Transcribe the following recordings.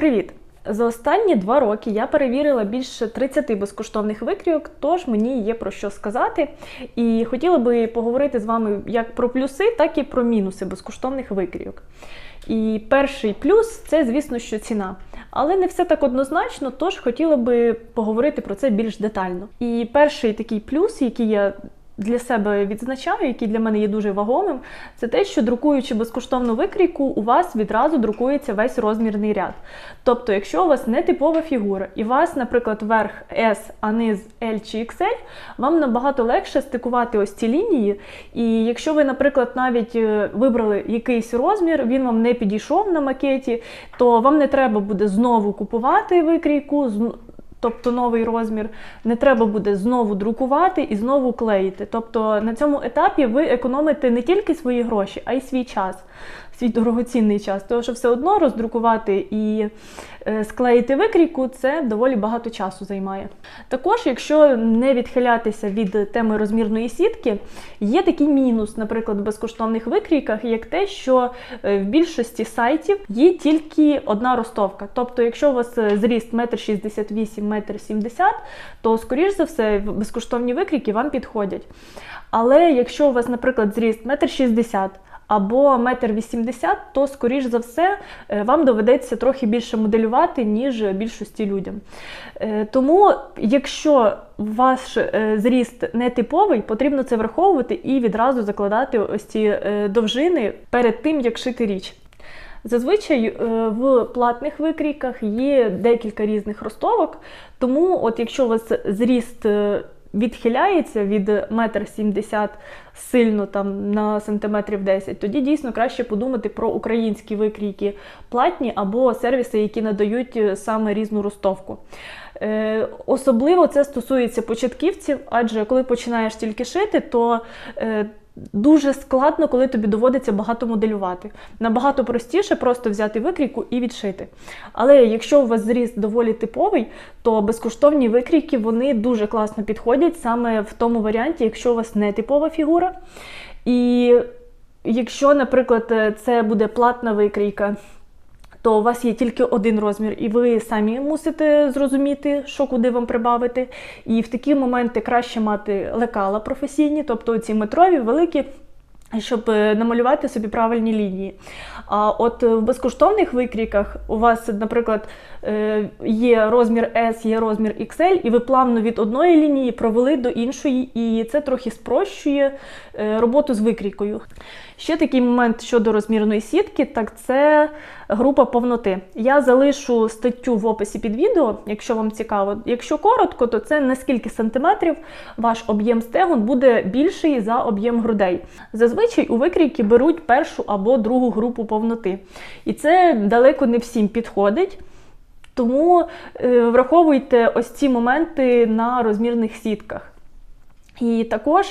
Привіт! За останні два роки я перевірила більше 30 безкоштовних викрійок, тож мені є про що сказати. І хотіла би поговорити з вами як про плюси, так і про мінуси безкоштовних викрійок. І перший плюс це, звісно, що ціна. Але не все так однозначно, тож хотіла би поговорити про це більш детально. І перший такий плюс, який я для себе відзначаю, який для мене є дуже вагомим, це те, що друкуючи безкоштовну викрійку, у вас відразу друкується весь розмірний ряд. Тобто, якщо у вас не типова фігура, і у вас, наприклад, верх S, а низ L чи XL, вам набагато легше стикувати ось ці лінії. І якщо ви, наприклад, навіть е, вибрали якийсь розмір, він вам не підійшов на макеті, то вам не треба буде знову купувати викрійку. Тобто новий розмір не треба буде знову друкувати і знову клеїти. Тобто на цьому етапі ви економите не тільки свої гроші, а й свій час, свій дорогоцінний час. Тому що все одно роздрукувати і е, склеїти викрійку це доволі багато часу займає. Також, якщо не відхилятися від теми розмірної сітки, є такий мінус, наприклад, в безкоштовних викрійках, як те, що е, в більшості сайтів є тільки одна ростовка. Тобто, якщо у вас е, зріст 1,68 м, 1,70 м, то, скоріш за все, безкоштовні викрійки вам підходять. Але якщо у вас, наприклад, зріст 1,60 м, або 1,80 м, то, скоріш за все, е, вам доведеться трохи більше моделювати, ніж більшості людям. Е, Тому, якщо ваш е, зріст не типовий, потрібно це враховувати і відразу закладати ось ці довжини перед тим, як шити річ. Зазвичай в платних викрійках є декілька різних ростовок, тому от якщо у вас зріст відхиляється від метр сімдесят сильно там на сантиметрів 10, тоді дійсно краще подумати про українські викрійки платні або сервіси, які надають е, саме різну ростовку. Е, Особливо це стосується початківців, адже коли починаєш тільки шити, то е, дуже складно, коли тобі доводиться багато моделювати. Набагато простіше просто взяти викрійку і відшити. Але якщо у вас зріст доволі типовий, то безкоштовні викрійки вони дуже класно підходять саме в тому варіанті, якщо у вас не типова фігура. І якщо, наприклад, е, це буде платна викрійка, то у вас є тільки один розмір, і ви самі мусите зрозуміти, що куди вам прибавити. І в такі моменти краще мати лекала професійні, тобто ці метрові, великі. Щоб е, намалювати собі правильні лінії. А от в безкоштовних викрійках у вас, наприклад, е, є розмір S, є розмір XL, і ви плавно від одної лінії провели до іншої, і це трохи спрощує е, роботу з викрійкою. Ще такий момент щодо розмірної сітки, так це група повноти. Я залишу статтю в описі під відео, якщо вам цікаво. Якщо коротко, то це на скільки сантиметрів ваш об'єм стегон буде більший за об'єм грудей. Зазвичай у викрійки беруть першу або другу групу повноти. І це далеко не всім підходить. Тому е, враховуйте ось ці моменти на розмірних сітках. І також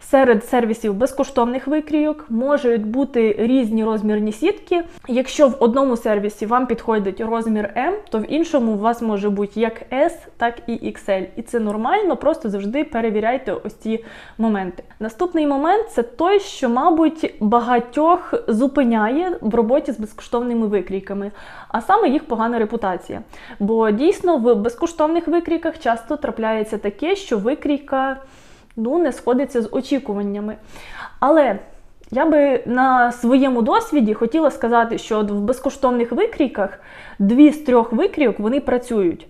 серед сервісів безкоштовних викрійок можуть бути різні розмірні сітки. Якщо в одному сервісі вам підходить розмір М, то в іншому у вас може бути як S, так і XL. І це нормально, просто завжди перевіряйте ось ці моменти. Наступний момент це той, що, мабуть, багатьох зупиняє в роботі з безкоштовними викрійками, а саме їх погана репутація. Бо дійсно в безкоштовних викрійках часто трапляється таке, що викрійка ну, не сходиться з очікуваннями. Але я би на своєму досвіді хотіла сказати, що в безкоштовних викрійках дві з трьох викрійок вони працюють.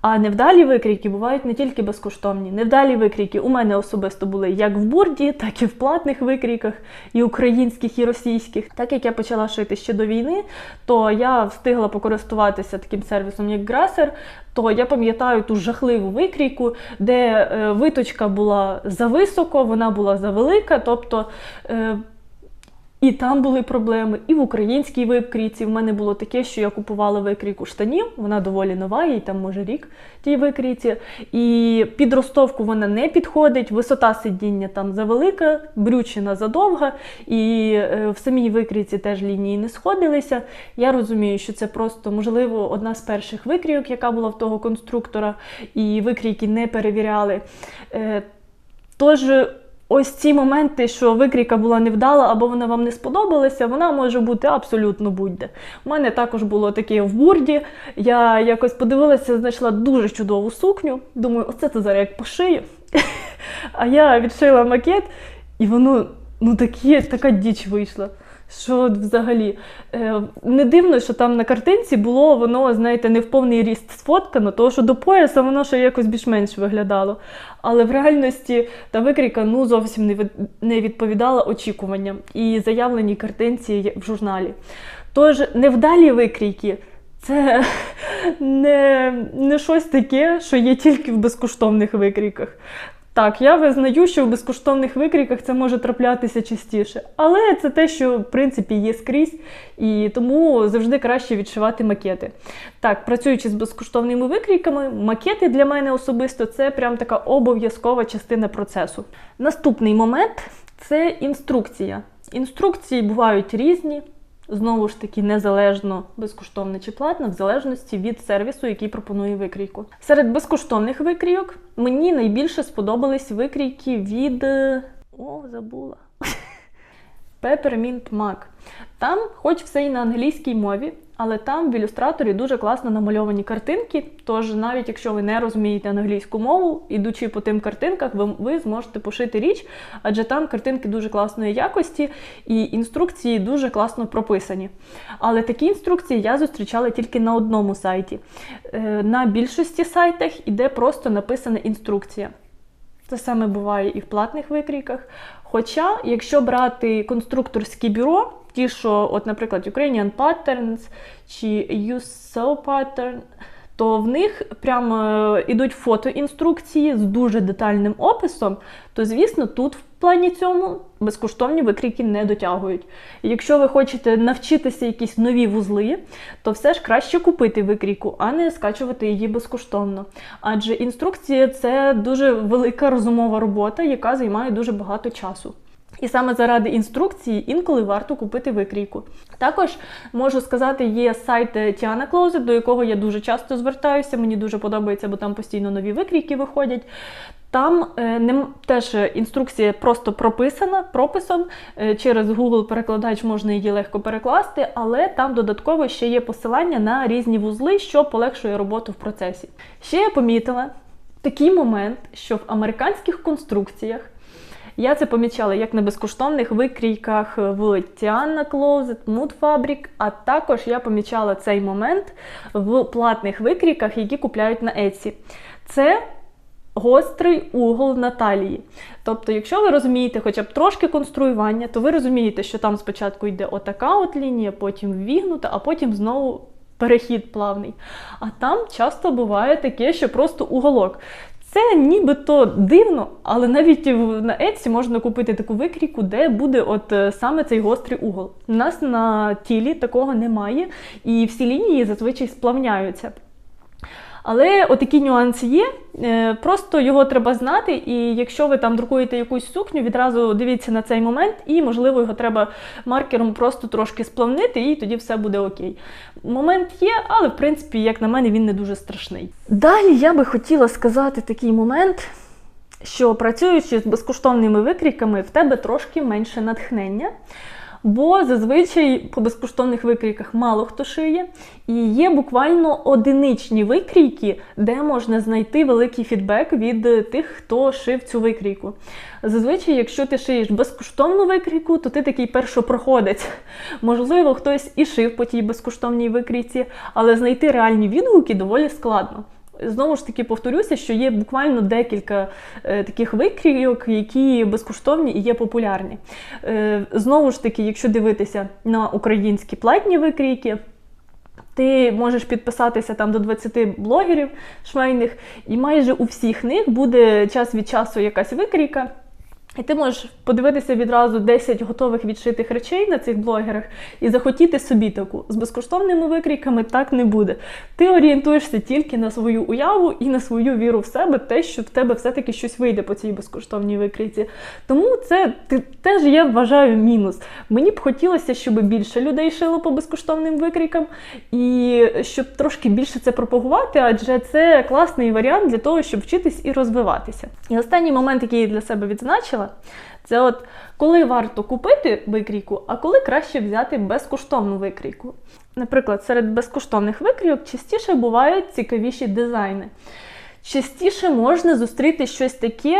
А невдалі викрійки бувають не тільки безкоштовні. Невдалі викрійки у мене особисто були як в бурді, так і в платних викрійках, і українських, і російських. Так як я почала шити ще до війни, то я встигла покористуватися таким сервісом, як Grasser, то я пам'ятаю ту жахливу викрійку, де е, виточка була зависоко, вона була завелика. тобто... І там були проблеми, і в українській викрійці. В мене було таке, що я купувала викрійку штанів, вона доволі нова, їй там може рік тій викрійці. І під ростовку вона не підходить, висота сидіння там завелика, брючина задовга, і е, в самій викрійці теж лінії не сходилися. Я розумію, що це просто, можливо, одна з перших викрійок, яка була в того конструктора, і викрійки не перевіряли. Е, Тож ось ці моменти, що викрійка була невдала або вона вам не сподобалася, вона може бути абсолютно будь-де. У мене також було таке в бурді. Я якось подивилася, знайшла дуже чудову сукню. Думаю, оце це зараз як пошию. А я відшила макет, і воно ну таке, така діч вийшла. Що взагалі е, не дивно, що там на картинці було воно, знаєте, не в повний ріст сфоткано, тому що до пояса воно ще якось більш-менш виглядало. Але в реальності та викрійка ну зовсім не від- не відповідала очікуванням і заявленій картинці в журналі. Тож невдалі викрійки це не, не щось таке, що є тільки в безкоштовних викрійках. Так, я визнаю, що в безкоштовних викрійках це може траплятися частіше, але це те, що в принципі є скрізь, і тому завжди краще відшивати макети. Так, працюючи з безкоштовними викрійками, макети для мене особисто це прям така обов'язкова частина процесу. Наступний момент це інструкція. Інструкції бувають різні. Знову ж таки, незалежно безкоштовне чи платне, в залежності від сервісу, який пропонує викрійку. Серед безкоштовних викрійок мені найбільше сподобались викрійки від. е, О, забула. Peppermint Mac. Там, хоч все і на англійській мові, але там в ілюстраторі дуже класно намальовані картинки. Тож, навіть якщо ви не розумієте англійську мову, ідучи по тим картинках, ви, ви зможете пошити річ, адже там картинки дуже класної якості і інструкції дуже класно прописані. Але такі інструкції я зустрічала тільки на одному сайті. Е, На більшості сайтах іде просто написана інструкція. Це саме буває і в платних викрійках. Хоча, якщо брати конструкторські бюро, ті, що, от, наприклад, Ukrainian Patterns чи USO Pattern, то в них прямо ідуть фотоінструкції з дуже детальним описом, то, звісно, тут в плані цьому безкоштовні викрійки не дотягують. Якщо ви хочете навчитися якісь нові вузли, то все ж краще купити викрійку, а не скачувати її безкоштовно. Адже інструкція це дуже велика розумова робота, яка займає дуже багато часу. І саме заради інструкції інколи варто купити викрійку. Також можу сказати, є сайт Tiana Closet, до якого я дуже часто звертаюся. Мені дуже подобається, бо там постійно нові викрійки виходять. Там е, теж інструкція просто прописана прописом. Е, через Google перекладач можна її легко перекласти, але там додатково ще є посилання на різні вузли, що полегшує роботу в процесі. Ще я помітила такий момент, що в американських конструкціях я це помічала як на безкоштовних викрійках в Tiana Closet, Mood Fabric, а також я помічала цей момент в платних викрійках, які купляють на Etsy. Це гострий угол на талії. Тобто, якщо ви розумієте хоча б трошки конструювання, то ви розумієте, що там спочатку йде отака от лінія, потім ввігнута, а потім знову перехід плавний. А там часто буває таке, що просто уголок. Це нібито дивно, але навіть на Etsy можна купити таку викрійку, де буде от е, саме цей гострий угол. У нас на тілі такого немає, і всі лінії зазвичай сплавняються. Але отакі нюанси є. е, Просто його треба знати, і якщо ви там друкуєте якусь сукню, відразу дивіться на цей момент, і можливо його треба маркером просто трошки сплавнити, і тоді все буде окей. Момент є, але в принципі, як на мене, він не дуже страшний. Далі я би хотіла сказати такий момент, що працюючи з безкоштовними викрійками, в тебе трошки менше натхнення. Бо зазвичай по безкоштовних викрійках мало хто шиє, і є буквально одиничні викрійки, де можна знайти великий фідбек від е, тих, хто шив цю викрійку. Зазвичай, якщо ти шиєш безкоштовну викрійку, то ти такий першопроходець. Можливо, хтось і шив по тій безкоштовній викрійці, але знайти реальні відгуки доволі складно. Знову ж таки повторюся, що є буквально декілька е, таких викрійок, які безкоштовні і є популярні. Е, знову ж таки, якщо дивитися на українські платні викрійки, ти можеш підписатися там до 20 блогерів швейних, і майже у всіх них буде час від часу якась викрійка. І ти можеш подивитися відразу 10 готових відшитих речей на цих блогерах і захотіти собі таку. З безкоштовними викрійками так не буде. Ти орієнтуєшся тільки на свою уяву і на свою віру в себе, те, що в тебе все-таки щось вийде по цій безкоштовній викрійці. Тому це теж я вважаю мінус. Мені б хотілося, щоб більше людей шило по безкоштовним викрійкам, і щоб трошки більше це пропагувати, адже це класний варіант для того, щоб вчитись і розвиватися. І останній момент, який я для себе відзначила, Це от коли варто купити викрійку, а коли краще взяти безкоштовну викрійку. Наприклад, серед безкоштовних викрійок частіше бувають цікавіші дизайни. Частіше можна зустріти щось таке,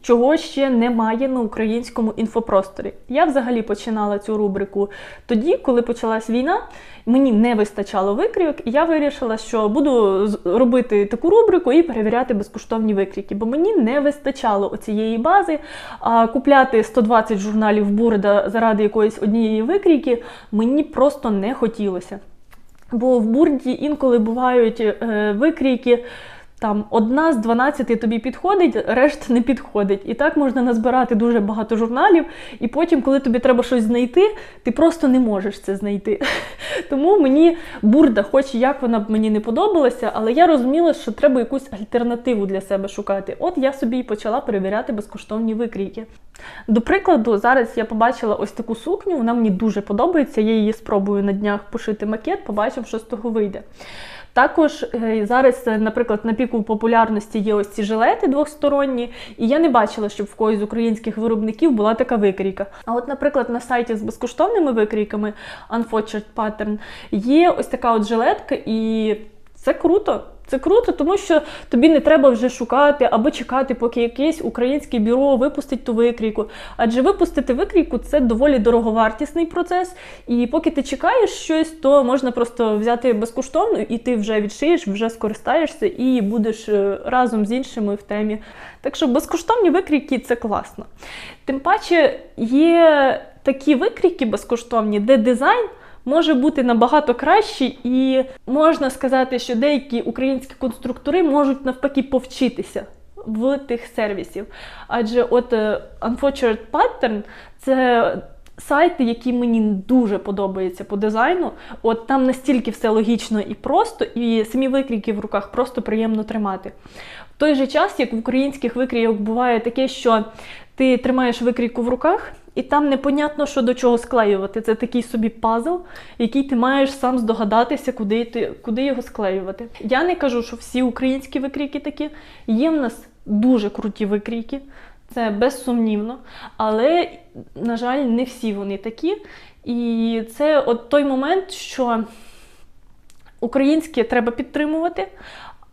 чого ще немає на українському інфопросторі. Я взагалі починала цю рубрику тоді, коли почалась війна. Мені не вистачало викрійок, і я вирішила, що буду робити таку рубрику і перевіряти безкоштовні викрійки, бо мені не вистачало оцієї бази. А купляти 120 журналів Бурда заради якоїсь однієї викрійки мені просто не хотілося. Бо в бурді інколи бувають е, викрійки. Там одна з 12 тобі підходить, решт не підходить. І так можна назбирати дуже багато журналів, і потім, коли тобі треба щось знайти, ти просто не можеш це знайти. Тому мені бурда, хоч як вона б мені не подобалася, але я розуміла, що треба якусь альтернативу для себе шукати. От я собі і почала перевіряти безкоштовні викрійки. До прикладу, зараз я побачила ось таку сукню, вона мені дуже подобається. Я її спробую на днях пошити макет, побачимо, що з того вийде. Також е, зараз, е, наприклад, на піку популярності є ось ці жилети двосторонні, і я не бачила, щоб в когось з українських виробників була така викрійка. А от, наприклад, на сайті з безкоштовними викрійками Unfortunate Pattern є ось така от жилетка, і це круто. Це круто, тому що тобі не треба вже шукати або чекати, поки якесь українське бюро випустить ту викрійку. Адже випустити викрійку це доволі дороговартісний процес. І поки ти чекаєш щось, то можна просто взяти безкоштовно, і ти вже відшиєш, вже скористаєшся і будеш е, разом з іншими в темі. Так що безкоштовні викрійки це класно. Тим паче є такі викрійки безкоштовні, де дизайн може бути набагато кращий, і можна сказати, що деякі українські конструктори можуть навпаки повчитися в тих сервісів. Адже от е, Unfortunate Pattern це сайти, які мені дуже подобаються по дизайну. От там настільки все логічно і просто, і самі викрійки в руках просто приємно тримати. В той же час, як в українських викрійок буває таке, що ти тримаєш викрійку в руках, і там непонятно, що до чого склеювати. Це такий собі пазл, який ти маєш сам здогадатися, куди, ти, куди його склеювати. Я не кажу, що всі українські викрійки такі. Є в нас дуже круті викрійки, це безсумнівно. Але, на жаль, не всі вони такі. І це от той момент, що українське треба підтримувати.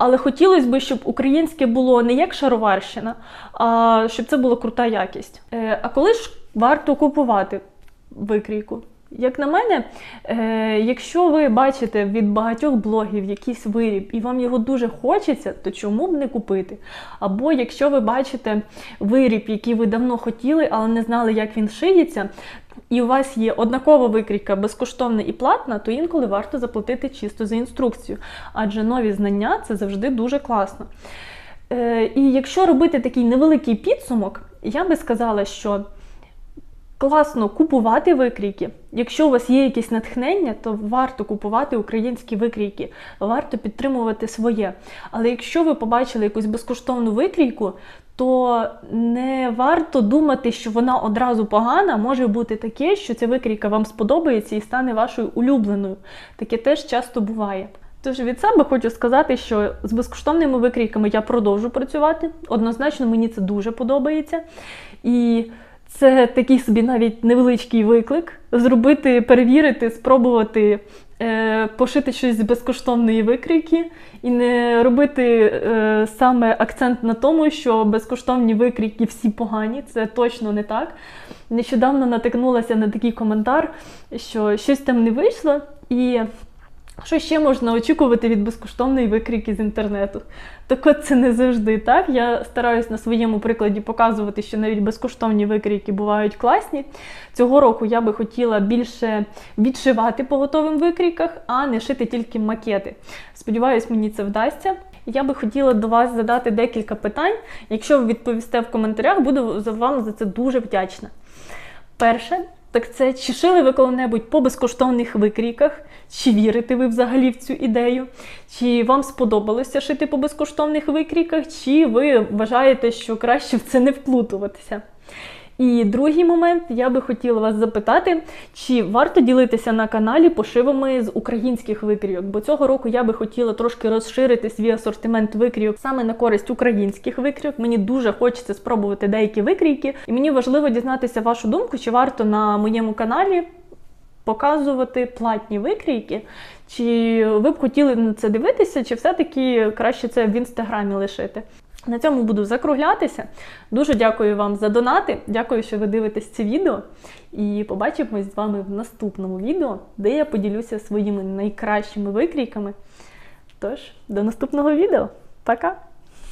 Але хотілося б, щоб українське було не як шароварщина, а щоб це була крута якість. Е, а коли ж варто купувати викрійку? Як на мене, е, якщо ви бачите від багатьох блогів якийсь виріб і вам його дуже хочеться, то чому б не купити? Або якщо ви бачите виріб, який ви давно хотіли, але не знали, як він шиється, і у вас є однакова викрійка безкоштовна і платна, то інколи варто заплатити чисто за інструкцію. Адже нові знання це завжди дуже класно. Е, і якщо робити такий невеликий підсумок, я би сказала, що класно купувати викрійки. Якщо у вас є якесь натхнення, то варто купувати українські викрійки, варто підтримувати своє. Але якщо ви побачили якусь безкоштовну викрійку, то не варто думати, що вона одразу погана. Може бути таке, що ця викрійка вам сподобається і стане вашою улюбленою. Таке теж часто буває. Тож від себе хочу сказати, що з безкоштовними викрійками я продовжу працювати. Однозначно, мені це дуже подобається. І це такий собі навіть невеличкий виклик зробити, перевірити, спробувати е, пошити щось з безкоштовної викрійки і не робити е, саме акцент на тому, що безкоштовні викрійки всі погані. Це точно не так. Нещодавно натикнулася на такий коментар, що щось там не вийшло, і що ще можна очікувати від безкоштовної викрійки з інтернету? Так от це не завжди так. Я стараюсь на своєму прикладі показувати, що навіть безкоштовні викрійки бувають класні. Цього року я би хотіла більше відшивати по готовим викрійках, а не шити тільки макети. Сподіваюсь, мені це вдасться. Я би хотіла до вас задати декілька питань. Якщо ви відповісте в коментарях, буду вам за це дуже вдячна. Перше, так це чи шили ви коли-небудь по безкоштовних викрійках? Чи вірите ви взагалі в цю ідею? Чи вам сподобалося шити по безкоштовних викрійках, чи ви вважаєте, що краще в це не вплутуватися? І другий момент, я би хотіла вас запитати, чи варто ділитися на каналі пошивами з українських викрійок? Бо цього року я би хотіла трошки розширити свій асортимент викрійок саме на користь українських викрійок. Мені дуже хочеться спробувати деякі викрійки, і мені важливо дізнатися вашу думку, чи варто на моєму каналі показувати платні викрійки, чи ви б хотіли на це дивитися, чи все-таки краще це в інстаграмі лишити. На цьому буду закруглятися. Дуже дякую вам за донати. Дякую, що ви дивитесь це відео. І побачимось з вами в наступному відео, де я поділюся своїми найкращими викрійками. Тож, до наступного відео. Пока!